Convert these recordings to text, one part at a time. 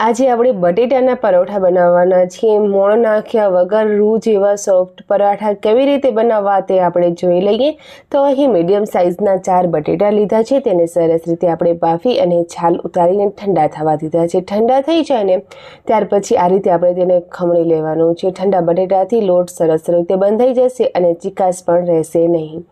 આજે આપણે બટેટાના પરોઠા બનાવવાના છીએ. મોણ નાખ્યા વગર રૂ જેવા સોફ્ટ પરાઠા કેવી રીતે બનાવવા તે આપણે જોઈ લઈએ. તો અહીં મીડિયમ સાઇઝના ચાર બટેટા લીધા છે. તેને સરસ રીતે આપણે બાફી અને છાલ ઉતારીને ઠંડા થવા દીધા છે. ઠંડા થઈ જાય ને ત્યાર પછી આ રીતે આપણે તેને ખમણી લેવાનું છે. ઠંડા બટેટાથી લોટ સરસ રીતે બંધાઈ જશે અને ચિકાસ પણ રહેશે નહીં.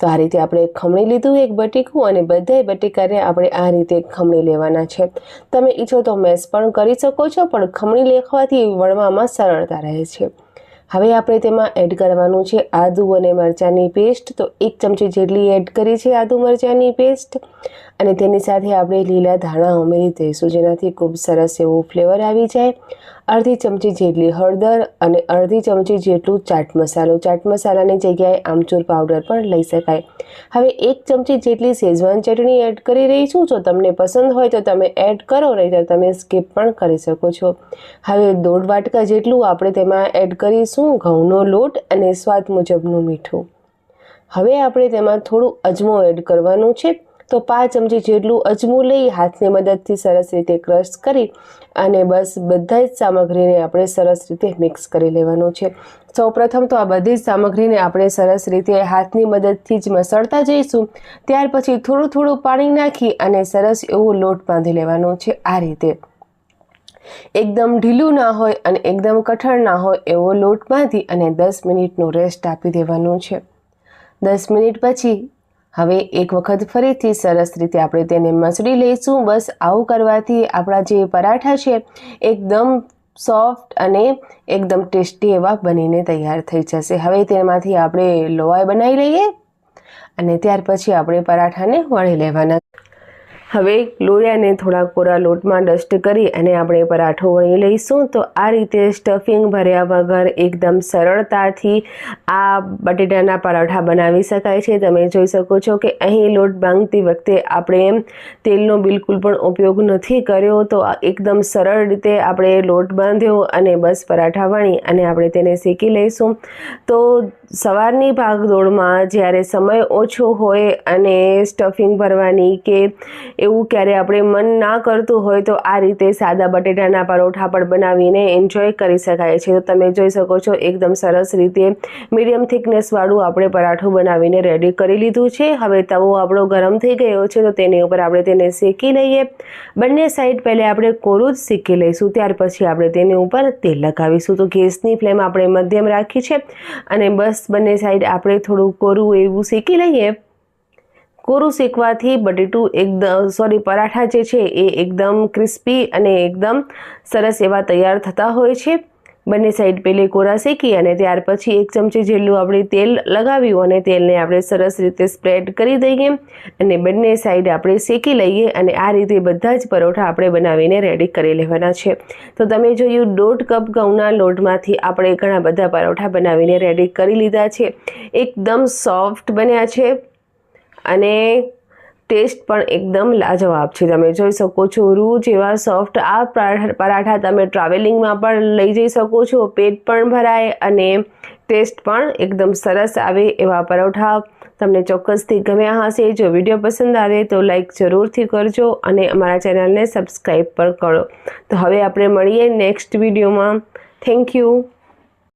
તો આ રીતે આપણે ખમણી લીધું એક બટીકું અને બધાય બટીકાને આપણે આ રીતે ખમણી લેવાના છે. તમે ઈચ્છો તો મેસ પણ કરી શકો છો, પણ ખમણી લેખવાથી વણવામાં સરળતા રહે છે. હવે આપણે તેમાં એડ કરવાનું છે આદુ અને મરચાંની પેસ્ટ તો એક ચમચી જેટલી એડ કરી છે આદુ મરચાંની પેસ્ટ અને તેની સાથે આપણે લીલા ધાણા ઉમેરી દઈશું, જેનાથી ખૂબ સરસ એવું ફ્લેવર આવી જાય. અડધી ચમચી જેટલી હળદર અને અડધી ચમચી જેટલું ચાટ મસાલો. ચાટ મસાલાની જગ્યાએ આમચૂર પાવડર પણ લઈ શકાય. હવે એક ચમચી જેટલી શેઝવાન ચટણી એડ કરી રહી છું. જો તમને પસંદ હોય તો તમે એડ કરો નહીં તો તમે સ્કીપ પણ કરી શકો છો. હવે દોઢ વાટકા જેટલું આપણે તેમાં એડ કરીશું. ઘઉંનો લોટ અને સ્વાદ મુજબનું મીઠું? હવે આપણે તેમાં થોડું અજમો એડ કરવાનું છે. તો પાંચ ચમચી જેટલું અજમું લઈ હાથની મદદથી સરસ રીતે ક્રશ કરી અને બસ બધા જ સામગ્રીને આપણે સરસ રીતે મિક્સ કરી લેવાનું છે. સૌપ્રથમ તો આ બધી જ સામગ્રીને આપણે સરસ રીતે હાથની મદદથી જ મસળતા જઈશું. ત્યાર પછી થોડું થોડું પાણી નાખી અને સરસ એવો લોટ બાંધી લેવાનો છે આ રીતે. એકદમ ઢીલું ના હોય અને એકદમ કઠણ ના હોય એવો લોટ બાંધી અને દસ મિનિટનો રેસ્ટ આપી દેવાનું છે. દસ મિનિટ પછી હવે એક વખત ફરીથી સરસ રીતે આપણે તેને મસળી લઈશું. બસ આવું કરવાથી આપણા જે પરાઠા છે, એકદમ સોફ્ટ અને એકદમ ટેસ્ટી એવા બનીને તૈયાર થઈ જશે. હવે તેમાંથી આપણે લોવાઈ બનાવી લઈએ અને ત્યાર પછી આપણે પરાઠાને વળી લેવાના હવે લોયાને થોડા કોરા લોટમાં ડસ્ટ કરી અને આપણે પરાઠો વણી લઈશું. તો આ રીતે સ્ટફિંગ ભર્યા વગર એકદમ સરળતાથી આ બટેટાના પરાઠા બનાવી શકાય છે. તમે જોઈ શકો છો કે અહીં લોટ બાંધતી વખતે આપણે તેલનો બિલકુલ પણ ઉપયોગ નથી કર્યો. તો એકદમ સરળ રીતે આપણે લોટ બાંધ્યો અને બસ પરાઠા વણી અને આપણે તેને શેકી લઈશું. તો સવારની ભાગદોડમાં જ્યારે સમય ઓછો હોય અને સ્ટફિંગ ભરવાની કે એવું ક્યારે આપણે મન ના કરતું હોય તો આ રીતે સાદા બટેટાના પરોઠા પણ બનાવીને એન્જોય કરી શકાય છે. તો તમે જોઈ શકો છો, એકદમ સરસ રીતે મીડિયમ થિકનેસવાળું આપણે પરાઠું બનાવીને રેડી કરી લીધું છે. હવે તવો આપણો ગરમ થઈ ગયો છે, તો તેની ઉપર આપણે તેને શેકી લઈએ. બંને સાઈડ પહેલે આપણે કોરું જ શેકી લઈશું, ત્યાર પછી આપણે તેની ઉપર તેલ લગાવીશું. તો ગેસની ફ્લેમ આપણે મધ્યમ રાખી છે અને બસ બંને સાઈડ આપણે થોડું કોરું એવું શેકી લઈએ. કોરું શેકવાથી બટેટું એકદમ સોરી પરાઠા જે છે એ એકદમ ક્રિસ્પી અને એકદમ સરસ એવા તૈયાર થતા હોય છે. બંને સાઈડ પહેલે કોરા શેકી અને ત્યાર પછી એક ચમચી જેટલું આપણે તેલ લગાવ્યું અને તેલને આપણે સરસ રીતે સ્પ્રેડ કરી દઈએ અને બંને સાઈડ આપણે શેકી લઈએ અને આ રીતે બધા જ પરોઠા આપણે બનાવીને રેડી કરી લેવાના છે. તો તમે જોયું દોઢ કપ ઘઉંના લોટમાંથી આપણે ઘણા બધા પરોઠા બનાવીને રેડી કરી લીધા છે. એકદમ સોફ્ટ બન્યા છે. અને ટેસ્ટ પણ એકદમ લાજવાબ છે. તમે જોઈ શકો છો રૂ જેવા સોફ્ટ આ પરાઠા તમે ટ્રાવેલિંગમાં પણ લઈ જઈ શકો છો. પેટ પણ ભરાય અને ટેસ્ટ પણ એકદમ સરસ આવે એવા પરોઠા. તમને ચોક્કસથી ગમ્યા હશે. જો વીડિયો પસંદ આવે તો લાઈક જરૂરથી કરજો અને અમારા ચેનલને સબસ્ક્રાઈબ પણ કરો. તો હવે આપણે મળીએ નેક્સ્ટ વિડીયોમાં. Thank you